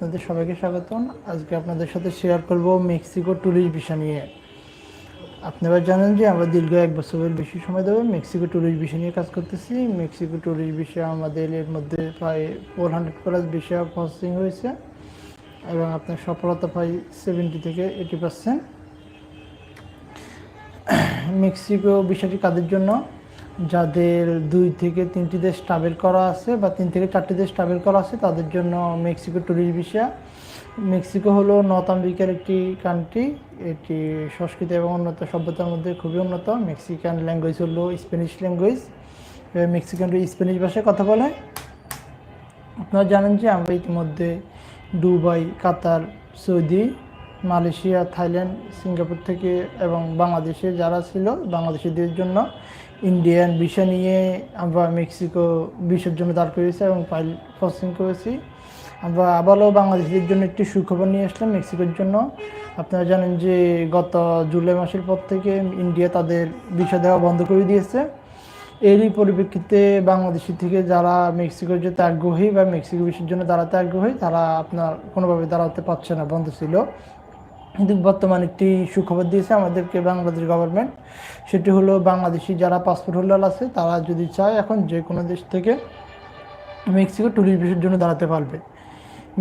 আপনাদের সবাইকে স্বাগতম। আজকে আপনাদের সাথে শেয়ার করব মেক্সিকো ট্যুরিস্ট ভিসা নিয়ে। আপনারা জানেন যে আমরা দীর্ঘ এক বছরের বেশি সময় ধরে মেক্সিকো ট্যুরিস্ট ভিসা নিয়ে কাজ করতেছি। মেক্সিকো ট্যুরিস্ট ভিসা আমাদের এর মধ্যে প্রায় four hundred plus visa processing হয়েছে এবং আপনার সফলতা প্রায় সেভেন্টি থেকে এইটি পার্সেন্ট মেক্সিকো বিষয়টি কাদের জন্য? যাদের দুই থেকে তিনটি দেশ ট্রাভেল করা আছে বা তিন থেকে চারটি দেশ ট্রাভেল করা আছে, তাদের জন্য মেক্সিকো ট্যুরিস্ট ভিসা মেক্সিকো হলো নর্থ আমেরিকার একটি কান্ট্রি এটি সংস্কৃতি এবং উন্নত সভ্যতার মধ্যে খুবই উন্নত। মেক্সিকান ল্যাঙ্গুয়েজ হলো স্প্যানিশ ল্যাঙ্গুয়েজ মেক্সিকান স্প্যানিশ ভাষায় কথা বলে। আপনারা জানেন যে আমরা ইতিমধ্যে Dubai, Qatar, Saudi Malaysia, Thailand, Singapore থেকে এবং বাংলাদেশে যারা ছিল, বাংলাদেশিদের জন্য ইন্ডিয়ান ভিসা নিয়ে আমরা মেক্সিকো ভিসার জন্য দাঁড় করেছি এবং ফাইল প্রসেসিং করেছি। আমরা আবারও বাংলাদেশিদের জন্য একটি সুখবর নিয়ে আসলাম মেক্সিকোর জন্য। আপনারা জানেন যে গত জুলাই মাসের পর থেকে ইন্ডিয়া তাদের ভিসা দেওয়া বন্ধ করে দিয়েছে। এরই পরিপ্রেক্ষিতে বাংলাদেশি থেকে যারা মেক্সিকোর যেতে আগ্রহী বা মেক্সিকো বিশ্বের জন্য দাঁড়াতে আগ্রহী, তারা আপনার কোনোভাবে দাঁড়াতে পারছে না, বন্ধ ছিল। কিন্তু বর্তমানে একটি সুখবর দিয়েছে আমাদেরকে বাংলাদেশ গভর্নমেন্ট সেটি হলো বাংলাদেশি যারা পাসপোর্ট হোল্ডার আছে, তারা যদি চায় এখন যে কোনো দেশ থেকে মেক্সিকো ট্যুরিস্ট ভিসার জন্য দাঁড়াতে পারবে।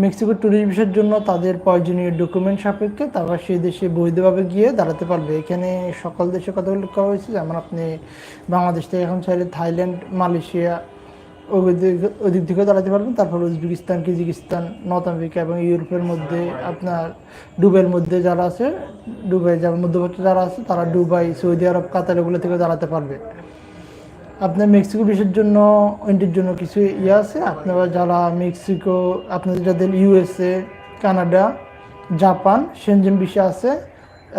মেক্সিকো ট্যুরিস্ট ভিসার জন্য তাদের প্রয়োজনীয় ডকুমেন্ট সাপেক্ষে তারা সেই দেশে বৈধভাবে গিয়ে দাঁড়াতে পারবে। এখানে সকল দেশের কথা উল্লেখ করা হয়েছে, যেমন আপনি বাংলাদেশ থেকে এখন চাইলে থাইল্যান্ড মালয়েশিয়া ওদিক থেকেও দাঁড়াতে পারবেন, তারপর উজবেকিস্তান কিজিকিস্তান নর্থ আমেরিকা এবং ইউরোপের মধ্যে আপনার দুবাইয়ের মধ্যে যারা আছে, দুবাই যেমন মধ্যবর্তী যারা আছে, তারা দুবাই, সৌদি আরব, কাতার এগুলো থেকে দাঁড়াতে পারবে। আপনার মেক্সিকো দেশের জন্য এন্ট্রির জন্য কিছু ইয়ে আছে? আপনারা যারা মেক্সিকো, আপনাদের যাদের ইউএসএ, কানাডা, জাপান, সেনজেন বিষয় আছে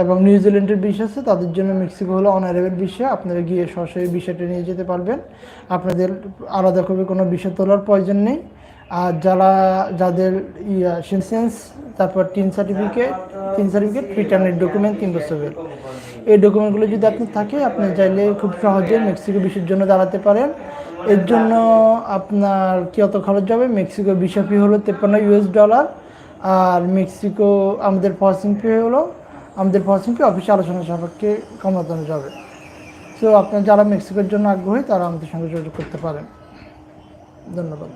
এবং নিউজিল্যান্ডের বিষয় আছে, তাদের জন্য মেক্সিকো হলো অনারেবল বিষয় আপনারা গিয়ে সরাসরি বিষয়টা নিয়ে যেতে পারবেন। আপনাদের আলাদা করে কোনো বিষয় তোলার প্রয়োজন নেই। আর যারা, যাদের ইয়া সেন্সেন্স তারপর টিন সার্টিফিকেট তিন সার্টিফিকেট রিটার্নের ডকুমেন্ট তিন বছরের এই ডকুমেন্টগুলো যদি আপনি থাকে, আপনি চাইলে খুব সহজে মেক্সিকো বিষয়ের জন্য দাঁড়াতে পারেন। এর জন্য আপনার কত খরচ যাবে মেক্সিকো ভিসা ফি হলো তেপ্পান্ন ইউএস ডলার, আর মেক্সিকো আমাদের প্রসেসিং ফি হলো আমাদের পার্সনকে অফিসে আলোচনা সাপেক্ষে কমাতানো যাবে। সো আপনার যারা মেক্সিকোর জন্য আগ্রহী, তারা আমাদের সঙ্গে যোগাযোগ করতে পারেন। ধন্যবাদ।